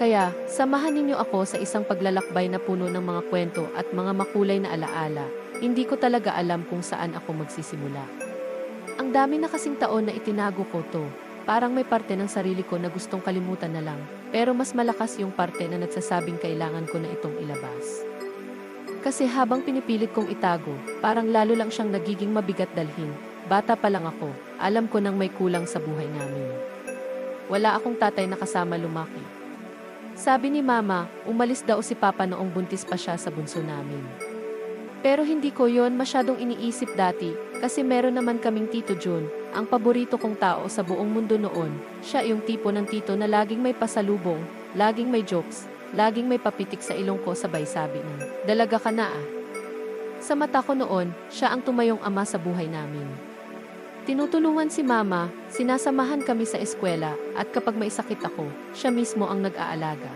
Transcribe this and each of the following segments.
Kaya, samahan ninyo ako sa isang paglalakbay na puno ng mga kwento at mga makulay na alaala. Hindi ko talaga alam kung saan ako magsisimula. Ang dami na kasing taon na itinago ko to. Parang may parte ng sarili ko na gustong kalimutan na lang. Pero mas malakas yung parte na nagsasabing kailangan ko na itong ilabas. Kasi habang pinipilit kong itago, parang lalo lang siyang nagiging mabigat dalhin. Bata pa lang ako, alam ko nang may kulang sa buhay namin. Wala akong tatay na kasama lumaki. Sabi ni Mama, umalis daw si Papa noong buntis pa siya sa bunso namin. Pero hindi ko yon masyadong iniisip dati kasi meron naman kaming Tito Jun, ang paborito kong tao sa buong mundo noon. Siya yung tipo ng tito na laging may pasalubong, laging may jokes, laging may papitik sa ilong ko sabay sabi ng, dalaga ka na ah. Sa mata ko noon, siya ang tumayong ama sa buhay namin. Tinutulungan si mama, sinasamahan kami sa eskwela, at kapag may sakit ako, siya mismo ang nag-aalaga.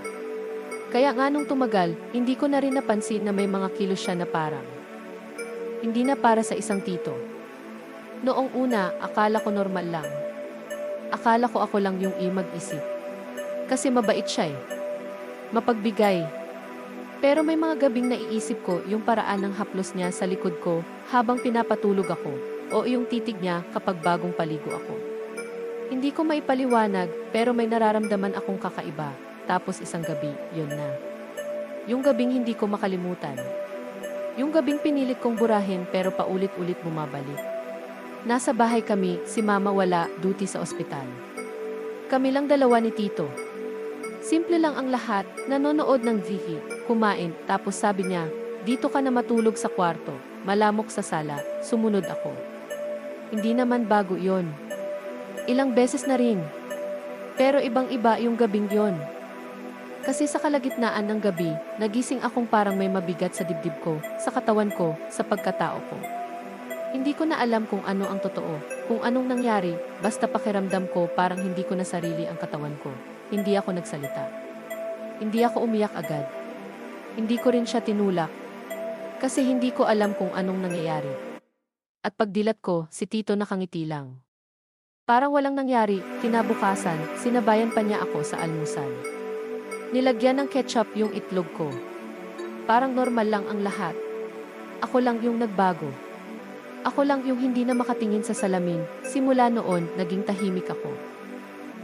Kaya nga nung tumagal, hindi ko na rin napansin na may mga kilos siya na parang. Hindi na para sa isang tito. Noong una, akala ko normal lang. Akala ko ako lang yung imag-isip. Kasi mabait siya eh. Mapagbigay. Pero may mga gabing naiisip ko yung paraan ng haplos niya sa likod ko habang pinapatulog ako o yung titig niya kapag bagong paligo ako. Hindi ko maipaliwanag pero may nararamdaman akong kakaiba. Tapos isang gabi, yun na. Yung gabing hindi ko makalimutan. Yung gabing pinilit kong burahin pero paulit-ulit bumabalik. Nasa bahay kami, si mama wala, duty sa ospital. Kami lang dalawa ni Tito. Simple lang ang lahat, nanonood ng TV, kumain, tapos sabi niya, dito ka na matulog sa kwarto, malamok sa sala, sumunod ako. Hindi naman bago yon. Ilang beses na rin. Pero ibang-iba yung gabing yon. Kasi sa kalagitnaan ng gabi, nagising akong parang may mabigat sa dibdib ko, sa katawan ko, sa pagkatao ko. Hindi ko na alam kung ano ang totoo, kung anong nangyari, basta pakiramdam ko parang hindi ko na sarili ang katawan ko. Hindi ako nagsalita. Hindi ako umiyak agad. Hindi ko rin siya tinulak. Kasi hindi ko alam kung anong nangyayari. At pagdilat ko, si Tito nakangiti lang. Parang walang nangyari, kinabukasan, sinabayan pa niya ako sa almusal. Nilagyan ng ketchup yung itlog ko. Parang normal lang ang lahat. Ako lang yung nagbago. Ako lang yung hindi na makatingin sa salamin. Simula noon, naging tahimik ako.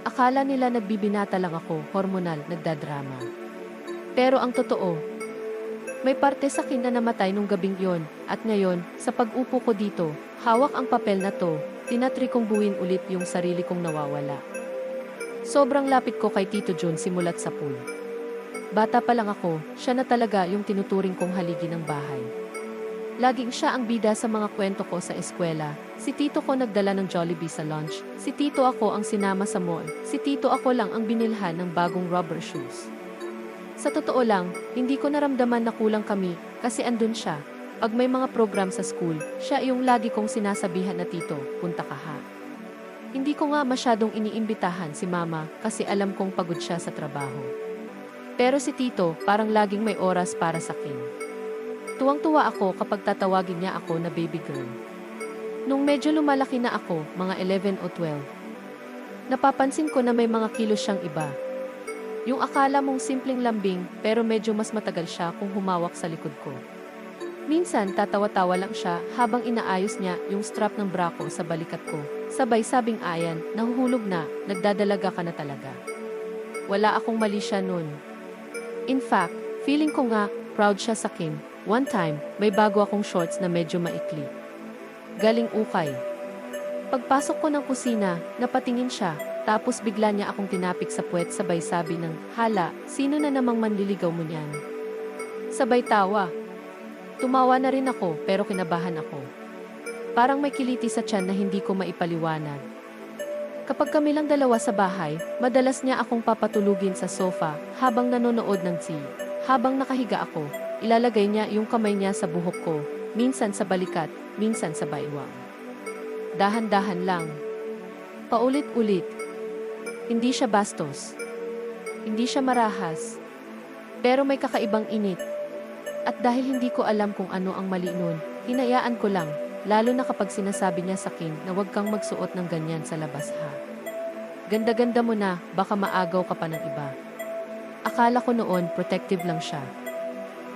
Akala nila nagbibinata lang ako, hormonal, nagdadrama. Pero ang totoo, may parte sa akin na namatay nung gabing yon, at ngayon, sa pag-upo ko dito, hawak ang papel na to, tinatry kong buuin ulit yung sarili kong nawawala. Sobrang lapit ko kay Tito Jun simulat sa pool. Bata pa lang ako, siya na talaga yung tinuturing kong haligi ng bahay. Laging siya ang bida sa mga kwento ko sa eskwela. Si Tito ko nagdala ng Jollibee sa lunch. Si Tito ako ang sinama sa mall. Si Tito ako lang ang binilhan ng bagong rubber shoes. Sa totoo lang, hindi ko naramdaman na kulang kami kasi andun siya. Pag may mga program sa school, siya yung lagi kong sinasabihan na tito, punta ka ha. Hindi ko nga masyadong iniimbitahan si mama kasi alam kong pagod siya sa trabaho. Pero si tito parang laging may oras para sa akin. Tuwang-tuwa ako kapag tatawagin niya ako na baby girl. Nung medyo lumalaki na ako, mga 11 o 12, napapansin ko na may mga kilos siyang iba. Yung akala mong simpleng lambing pero medyo mas matagal siya kung humawak sa likod ko. Minsan tatawa-tawa lang siya habang inaayos niya yung strap ng bra ko sa balikat ko. Sabay sabing ayan, nahuhulog na, nagdadalaga ka na talaga. Wala akong mali siya nun. In fact, feeling ko nga, proud siya sa akin. One time, may bago akong shorts na medyo maikli. Galing ukay. Pagpasok ko ng kusina, napatingin siya, tapos bigla niya akong tinapik sa puwet sabay sabi ng, Hala, sino na namang manliligaw mo niyan? Sabay tawa. Tumawa na rin ako pero kinabahan ako. Parang may kiliti sa tiyan na hindi ko maipaliwanag. Kapag kami lang dalawa sa bahay, madalas niya akong papatulugin sa sofa habang nanonood ng TV. Habang nakahiga ako, ilalagay niya yung kamay niya sa buhok ko, minsan sa balikat, minsan sa baywang. Dahan-dahan lang. Paulit-ulit. Hindi siya bastos. Hindi siya marahas. Pero may kakaibang init. At dahil hindi ko alam kung ano ang mali nun, hinayaan ko lang, lalo na kapag sinasabi niya sa akin na huwag kang magsuot ng ganyan sa labas ha. Ganda-ganda mo na, baka maagaw ka pa ng iba. Akala ko noon protective lang siya.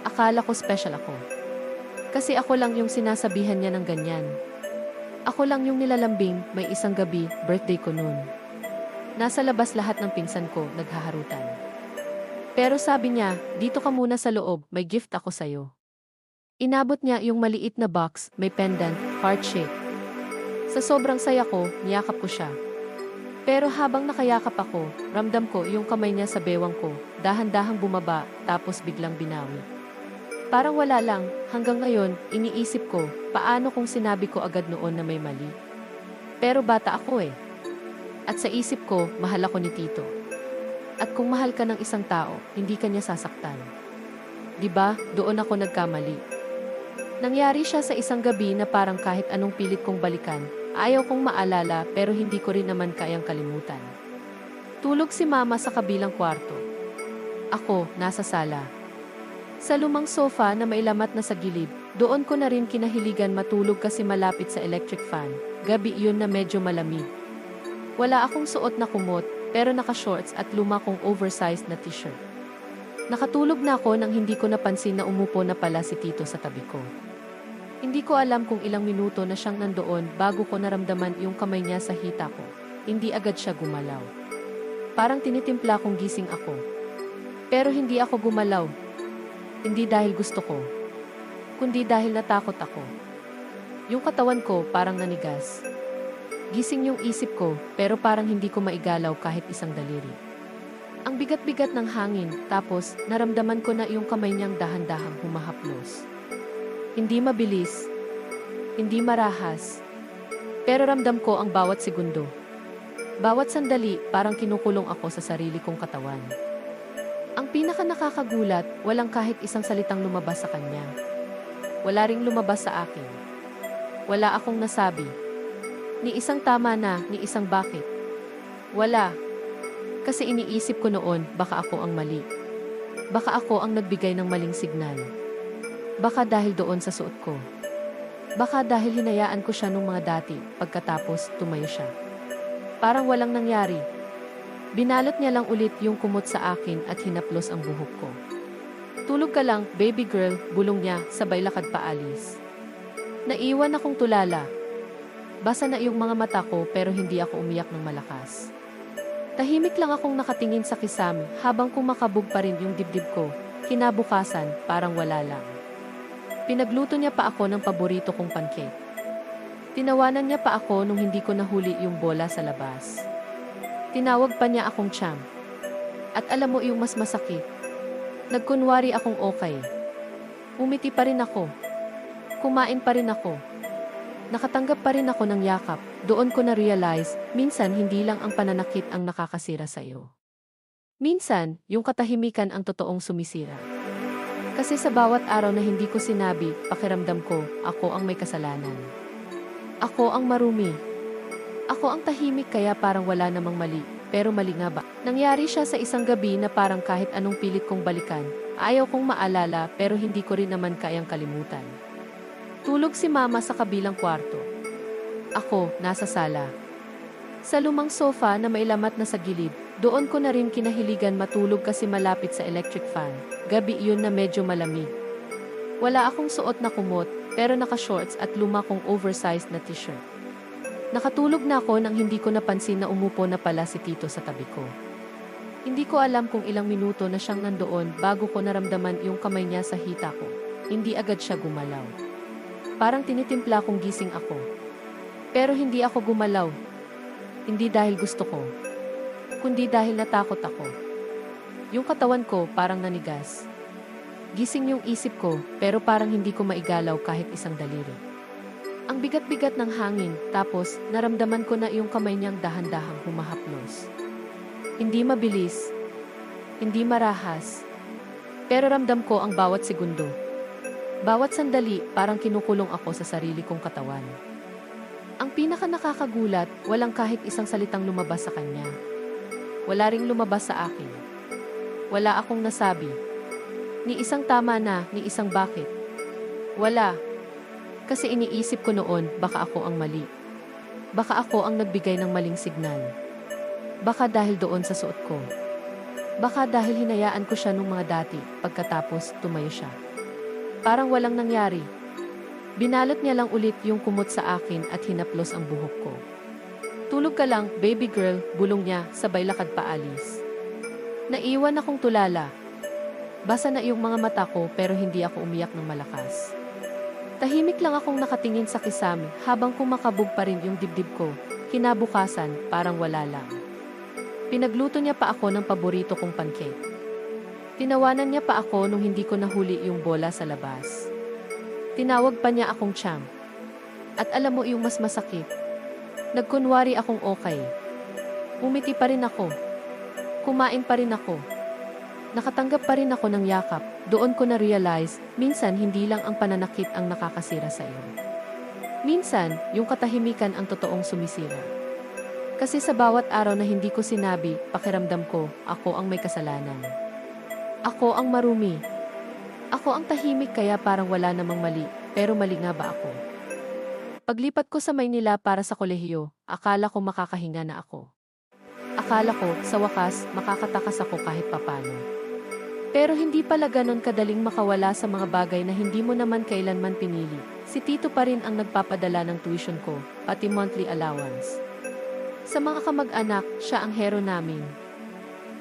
Akala ko special ako. Kasi ako lang yung sinasabihan niya ng ganyan. Ako lang yung nilalambing, may isang gabi, birthday ko noon. Nasa labas lahat ng pinsan ko, naghaharutan. Pero sabi niya, dito ka muna sa loob, may gift ako sa'yo. Inabot niya yung maliit na box, may pendant, heart shape. Sa sobrang saya ko, niyakap ko siya. Pero habang nakayakap ako, ramdam ko yung kamay niya sa bewang ko, dahan-dahang bumaba, tapos biglang binawi. Parang wala lang, hanggang ngayon, iniisip ko, paano kung sinabi ko agad noon na may mali. Pero bata ako eh. At sa isip ko, mahal ako ni Tito. At kung mahal ka ng isang tao, hindi ka niya sasaktan. 'Di ba? Doon ako nagkamali. Nangyari siya sa isang gabi na parang kahit anong pilit kong balikan, ayaw kong maalala pero hindi ko rin naman kayang kalimutan. Tulog si mama sa kabilang kwarto. Ako, nasa sala. Sa lumang sofa na may lamat na sa gilid, doon ko na rin kinahiligan matulog kasi malapit sa electric fan. Gabi yun na medyo malamig. Wala akong suot na kumot, pero naka-shorts at luma kong oversized na t-shirt. Nakatulog na ako nang hindi ko napansin na umupo na pala si Tito sa tabi ko. Hindi ko alam kung ilang minuto na siyang nandoon bago ko naramdaman yung kamay niya sa hita ko. Hindi agad siya gumalaw. Parang tinitimpla kong gising ako. Pero hindi ako gumalaw. Hindi dahil gusto ko. Kundi dahil natakot ako. Yung katawan ko parang nanigas. Gising yung isip ko, pero parang hindi ko maigalaw kahit isang daliri. Ang bigat-bigat ng hangin, tapos naramdaman ko na yung kamay niyang dahan-dahang humahaplos. Hindi mabilis, hindi marahas, pero ramdam ko ang bawat segundo. Bawat sandali, parang kinukulong ako sa sarili kong katawan. Ang pinaka nakakagulat, walang kahit isang salitang lumabas sa kanya. Wala ring lumabas sa akin. Wala akong nasabi. Ni isang tama na, ni isang bakit. Wala, kasi iniisip ko noon, baka ako ang mali. Baka ako ang nagbigay ng maling signal. Baka dahil doon sa suot ko. Baka dahil hinayaan ko siya nung mga dati, pagkatapos tumayo siya. Parang walang nangyari. Binalot niya lang ulit yung kumot sa akin at hinaplos ang buhok ko. Tulog ka lang, baby girl, bulong niya, sabay lakad paalis. Naiwan akong tulala. Basa na yung mga mata ko pero hindi ako umiyak ng malakas. Tahimik lang akong nakatingin sa kisame habang kumakabog pa rin yung dibdib ko. Kinabukasan, parang wala lang. Pinagluto niya pa ako ng paborito kong pancake. Tinawanan niya pa ako nung hindi ko nahuli yung bola sa labas. Tinawag pa niya akong champ. At alam mo yung mas masakit. Nagkunwari akong okay. Umiti pa rin ako. Kumain pa rin ako. Nakatanggap pa rin ako ng yakap, doon ko na-realize, minsan hindi lang ang pananakit ang nakakasira sa iyo. Minsan, yung katahimikan ang totoong sumisira. Kasi sa bawat araw na hindi ko sinabi, pakiramdam ko, ako ang may kasalanan. Ako ang marumi. Ako ang tahimik kaya parang wala namang mali, pero mali nga ba? Nangyari siya sa isang gabi na parang kahit anong pilit kong balikan, ayaw kong maalala pero hindi ko rin naman kayang kalimutan. Tulog si mama sa kabilang kwarto. Ako, nasa sala. Sa lumang sofa na may lamat na sa gilid, doon ko na rin kinahiligan matulog kasi malapit sa electric fan. Gabi yun na medyo malamig. Wala akong suot na kumot, pero naka-shorts at luma kong oversized na t-shirt. Nakatulog na ako nang hindi ko napansin na umupo na pala si Tito sa tabi ko. Hindi ko alam kung ilang minuto na siyang nandoon bago ko naramdaman yung kamay niya sa hita ko. Hindi agad siya gumalaw. Parang tinitimpla kong gising ako. Pero hindi ako gumalaw. Hindi dahil gusto ko. Kundi dahil natakot ako. Yung katawan ko parang nanigas. Gising yung isip ko pero parang hindi ko maigalaw kahit isang daliri. Ang bigat-bigat ng hangin tapos naramdaman ko na yung kamay niyang dahan-dahang humahaplos. Hindi mabilis. Hindi marahas. Pero ramdam ko ang bawat segundo. Bawat sandali, parang kinukulong ako sa sarili kong katawan. Ang pinaka nakakagulat, walang kahit isang salitang lumabas sa kanya. Wala ring lumabas sa akin. Wala akong nasabi. Ni isang tama na, ni isang bakit. Wala. Kasi iniisip ko noon, baka ako ang mali. Baka ako ang nagbigay ng maling signal. Baka dahil doon sa suot ko. Baka dahil hinayaan ko siya nung mga dati, pagkatapos tumayo siya. Parang walang nangyari. Binalot niya lang ulit yung kumot sa akin at hinaplos ang buhok ko. Tulog ka lang, baby girl, bulong niya, sabay lakad paalis. Naiwan akong tulala. Basa na iyong mga mata ko pero hindi ako umiyak ng malakas. Tahimik lang akong nakatingin sa kisame habang kumakabog pa rin yung dibdib ko. Kinabukasan, parang wala lang. Pinagluto niya pa ako ng paborito kong pancake. Tinawanan niya pa ako nung hindi ko nahuli yung bola sa labas. Tinawag pa niya akong cham. At alam mo yung mas masakit. Nagkunwari akong okay. Umiti pa rin ako. Kumain pa rin ako. Nakatanggap pa rin ako ng yakap. Doon ko na-realize, minsan hindi lang ang pananakit ang nakakasira sa iyo. Minsan, yung katahimikan ang totoong sumisira. Kasi sa bawat araw na hindi ko sinabi, pakiramdam ko, ako ang may kasalanan. Ako ang marumi. Ako ang tahimik kaya parang wala namang mali, pero mali nga ba ako? Paglipat ko sa Maynila para sa kolehiyo, akala ko makakahinga na ako. Akala ko, sa wakas, makakatakas ako kahit papano. Pero hindi pala ganon kadaling makawala sa mga bagay na hindi mo naman kailanman pinili. Si Tito pa rin ang nagpapadala ng tuition ko, pati monthly allowance. Sa mga kamag-anak, siya ang hero namin.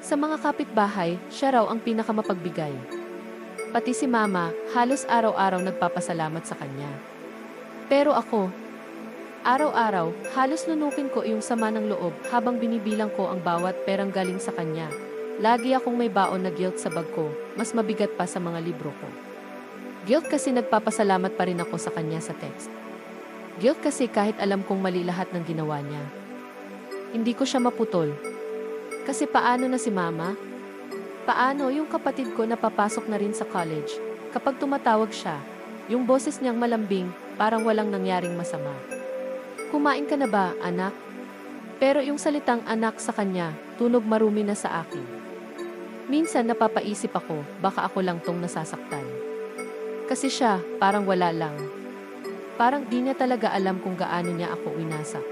Sa mga kapitbahay, siya raw ang pinakamapagbigay. Pati si Mama, halos araw-araw nagpapasalamat sa kanya. Pero ako, araw-araw, halos nunukin ko yung sama ng loob habang binibilang ko ang bawat perang galing sa kanya. Lagi akong may baon na guilt sa bag ko, mas mabigat pa sa mga libro ko. Guilt kasi nagpapasalamat pa rin ako sa kanya sa text. Guilt kasi kahit alam kong mali lahat ng ginawa niya. Hindi ko siya maputol. Kasi paano na si mama? Paano yung kapatid ko na papasok na rin sa college? Kapag tumatawag siya, yung boses niyang malambing, parang walang nangyaring masama. Kumain ka na ba, anak? Pero yung salitang anak sa kanya, tunog marumi na sa akin. Minsan napapaisip ako, baka ako lang tong nasasaktan. Kasi siya, parang wala lang. Parang di niya talaga alam kung gaano niya ako winasak.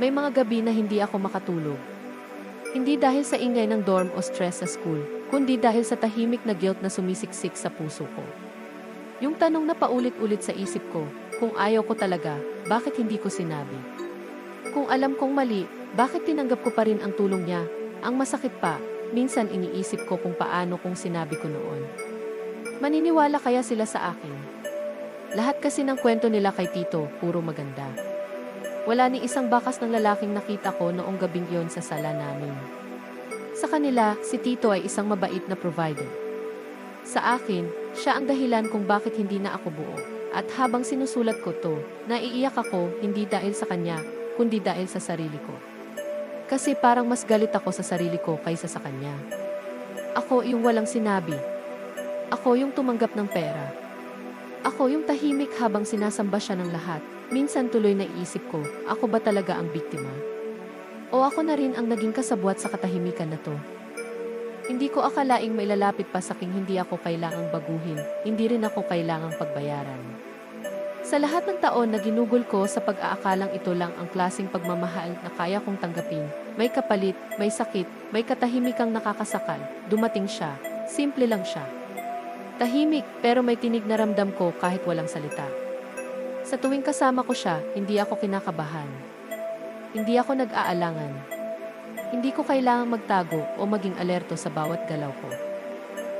May mga gabi na hindi ako makatulog. Hindi dahil sa ingay ng dorm o stress sa school, kundi dahil sa tahimik na guilt na sumisiksik sa puso ko. Yung tanong na paulit-ulit sa isip ko, kung ayaw ko talaga, bakit hindi ko sinabi? Kung alam kong mali, bakit tinanggap ko pa rin ang tulong niya? Ang masakit pa, minsan iniisip ko kung paano kung sinabi ko noon. Maniniwala kaya sila sa akin? Lahat kasi ng kwento nila kay Tito, puro maganda. Wala ni isang bakas ng lalaking nakita ko noong gabing yon sa sala namin. Sa kanila, si Tito ay isang mabait na provider. Sa akin, siya ang dahilan kung bakit hindi na ako buo. At habang sinusulat ko to, naiiyak ako hindi dahil sa kanya, kundi dahil sa sarili ko. Kasi parang mas galit ako sa sarili ko kaysa sa kanya. Ako yung walang sinabi. Ako yung tumanggap ng pera. Ako yung tahimik habang sinasamba siya ng lahat. Minsan tuloy na iisip ko, ako ba talaga ang biktima? O ako na rin ang naging kasabwat sa katahimikan na to? Hindi ko akalaing may lalapit pa sa king hindi ako kailangang baguhin, hindi rin ako kailangang pagbayaran. Sa lahat ng taon na ginugol ko sa pag-aakalang ito lang ang klasing pagmamahal na kaya kong tanggapin, may kapalit, may sakit, may katahimikang nakakasakal, dumating siya, simple lang siya. Tahimik pero may tinig na ramdam ko kahit walang salita. Sa tuwing kasama ko siya, hindi ako kinakabahan. Hindi ako nag-aalangan. Hindi ko kailangang magtago o maging alerto sa bawat galaw ko.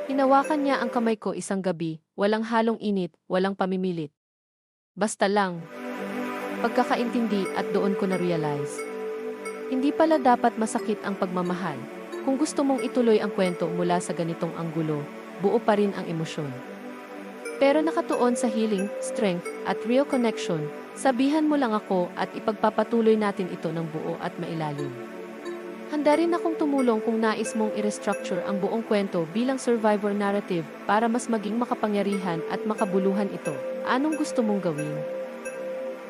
Hinawakan niya ang kamay ko isang gabi, walang halong init, walang pamimilit. Basta lang. Pagkakaintindi at doon ko na-realize. Hindi pala dapat masakit ang pagmamahal. Kung gusto mong ituloy ang kwento mula sa ganitong anggulo, buo pa rin ang emosyon. Pero nakatuon sa healing, strength, at real connection, sabihan mo lang ako at ipagpapatuloy natin ito ng buo at mailalim. Handa rin akong tumulong kung nais mong i-restructure ang buong kwento bilang survivor narrative para mas maging makapangyarihan at makabuluhan ito. Anong gusto mong gawin?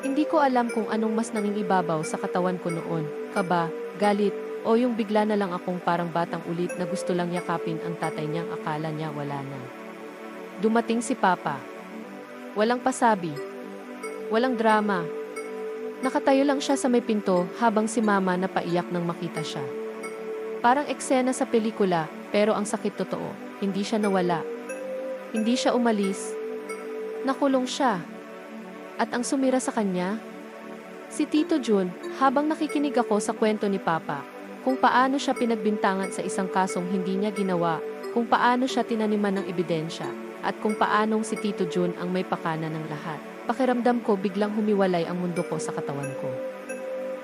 Hindi ko alam kung anong mas nangingibabaw sa katawan ko noon, kaba, galit, o yung bigla na lang akong parang batang ulit na gusto lang yakapin ang tatay niyang akala niya wala na. Dumating si Papa. Walang pasabi. Walang drama. Nakatayo lang siya sa may pinto habang si Mama napaiyak nang makita siya. Parang eksena sa pelikula, pero ang sakit totoo. Hindi siya nawala. Hindi siya umalis. Nakulong siya. At ang sumira sa kanya, si Tito Jun, habang nakikinig ako sa kwento ni Papa, kung paano siya pinagbintangan sa isang kasong hindi niya ginawa, kung paano siya tinaniman ng ebidensya, at kung paanong si Tito Jun ang may pakana ng lahat. Pakiramdam ko biglang humiwalay ang mundo ko sa katawan ko.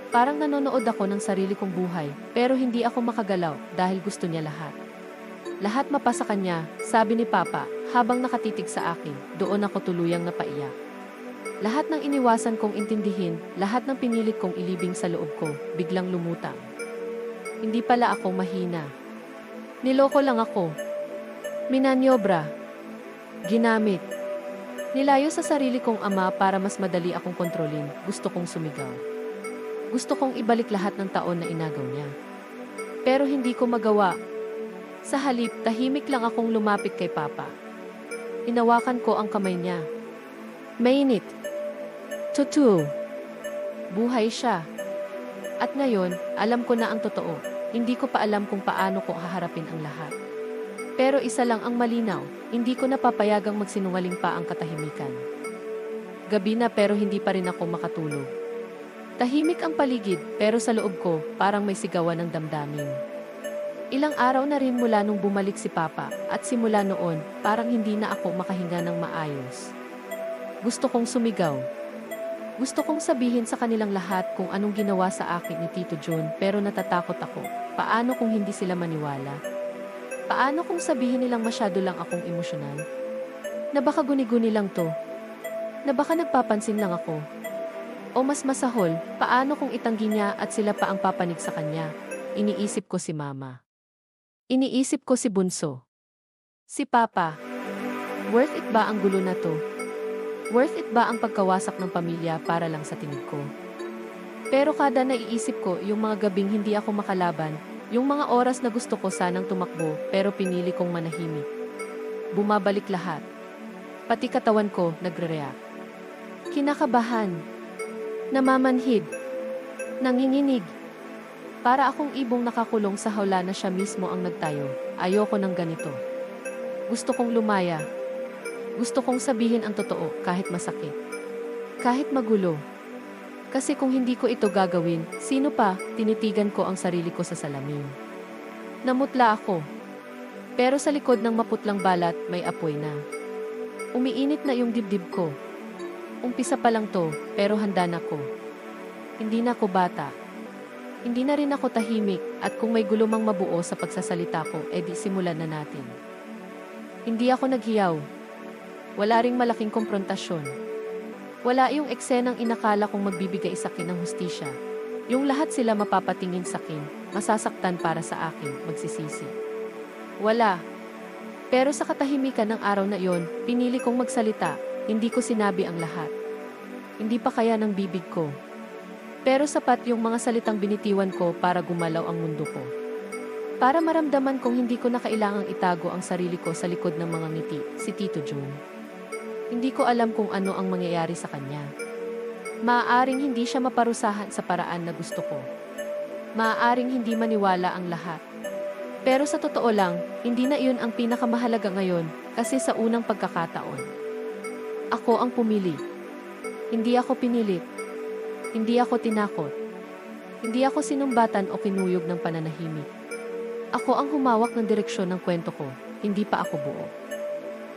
Parang nanonood ako ng sarili kong buhay, pero hindi ako makagalaw dahil gusto niya lahat. Lahat mapasa kanya, sabi ni Papa, habang nakatitig sa akin, doon ako tuluyang napaiyak. Lahat ng iniwasan kong intindihin, lahat ng pinilit kong ilibing sa loob ko, biglang lumutang. Hindi pala ako mahina. Niloko lang ako. Minanyobra. Ginamit. Nilayo sa sarili kong ama para mas madali akong kontrolin, gusto kong sumigaw. Gusto kong ibalik lahat ng taon na inagaw niya. Pero hindi ko magawa. Sa halip, tahimik lang akong lumapit kay Papa. Inawakan ko ang kamay niya. Mainit. Tutu. Buhay siya. At ngayon, alam ko na ang totoo. Hindi ko pa alam kung paano ko haharapin ang lahat. Pero isa lang ang malinaw, hindi ko napapayagang magsinungaling pa ang katahimikan. Gabi na pero hindi pa rin ako makatulog. Tahimik ang paligid pero sa loob ko parang may sigawan ng damdamin. Ilang araw na rin mula nung bumalik si Papa at simula noon parang hindi na ako makahinga ng maayos. Gusto kong sumigaw. Gusto kong sabihin sa kanilang lahat kung anong ginawa sa akin ni Tito John pero natatakot ako. Paano kung hindi sila maniwala? Paano kung sabihin nilang masyado lang akong emosyonal? Na baka guni-guni lang to? Na baka nagpapansin lang ako? O mas masahol, paano kung itanggi niya at sila pa ang papanig sa kanya? Iniisip ko si Mama. Iniisip ko si Bunso. Si Papa. Worth it ba ang gulo na to? Worth it ba ang pagkawasak ng pamilya para lang sa tinig ko? Pero kada naiisip ko yung mga gabing hindi ako makalaban, yung mga oras na gusto ko sanang tumakbo pero pinili kong manahimik. Bumabalik lahat. Pati katawan ko nagre-react. Kinakabahan. Namamanhid. Nanginginig. Para akong ibong nakakulong sa hawla na siya mismo ang nagtayo. Ayoko ng ganito. Gusto kong lumaya. Gusto kong sabihin ang totoo kahit masakit. Kahit magulo. Kasi kung hindi ko ito gagawin, sino pa, tinitigan ko ang sarili ko sa salamin. Namutla ako. Pero sa likod ng maputlang balat, may apoy na. Umiinit na yung dibdib ko. Umpisa pa lang to, pero handa na ko. Hindi na ako bata. Hindi na rin ako tahimik, at kung may gulumang mabuo sa pagsasalita ko, edi simulan na natin. Hindi ako naghiyaw. Wala ring malaking komprontasyon. Wala yung eksenang inakala kong magbibigay sa akin ng hustisya. Yung lahat sila mapapatingin sa akin, masasaktan para sa akin, magsisisi. Wala. Pero sa katahimikan ng araw na iyon, pinili kong magsalita, hindi ko sinabi ang lahat. Hindi pa kaya ng bibig ko. Pero sapat yung mga salitang binitiwan ko para gumalaw ang mundo ko. Para maramdaman kong hindi ko na kailangang itago ang sarili ko sa likod ng mga ngiti, si Tito June. Hindi ko alam kung ano ang mangyayari sa kanya. Maaaring hindi siya maparusahan sa paraan na gusto ko. Maaaring hindi maniwala ang lahat. Pero sa totoo lang, hindi na iyon ang pinakamahalaga ngayon kasi sa unang pagkakataon. Ako ang pumili. Hindi ako pinilit. Hindi ako tinakot. Hindi ako sinumbatan o kinuyog ng pananahimik. Ako ang humawak ng direksyon ng kwento ko, hindi pa ako buo.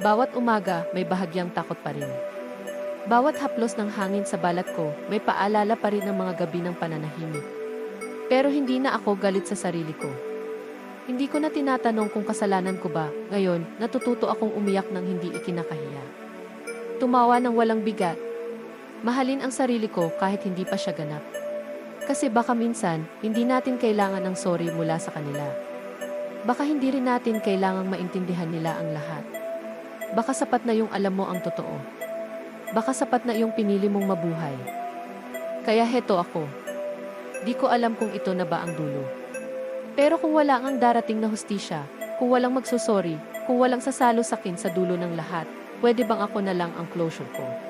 Bawat umaga, may bahagyang takot pa rin. Bawat haplos ng hangin sa balat ko, may paalala pa rin ng mga gabi ng pananahimik. Pero hindi na ako galit sa sarili ko. Hindi ko na tinatanong kung kasalanan ko ba, ngayon, natututo akong umiyak ng hindi ikinakahiya. Tumawa ng walang bigat. Mahalin ang sarili ko kahit hindi pa siya ganap. Kasi baka minsan, hindi natin kailangan ng sorry mula sa kanila. Baka hindi rin natin kailangang maintindihan nila ang lahat. Baka sapat na yung alam mo ang totoo. Baka sapat na yung pinili mong mabuhay. Kaya heto ako. Di ko alam kung ito na ba ang dulo. Pero kung wala ang darating na hustisya, kung walang magsusori, kung walang sasalo sakin sa dulo ng lahat, pwede bang ako na lang ang closure ko?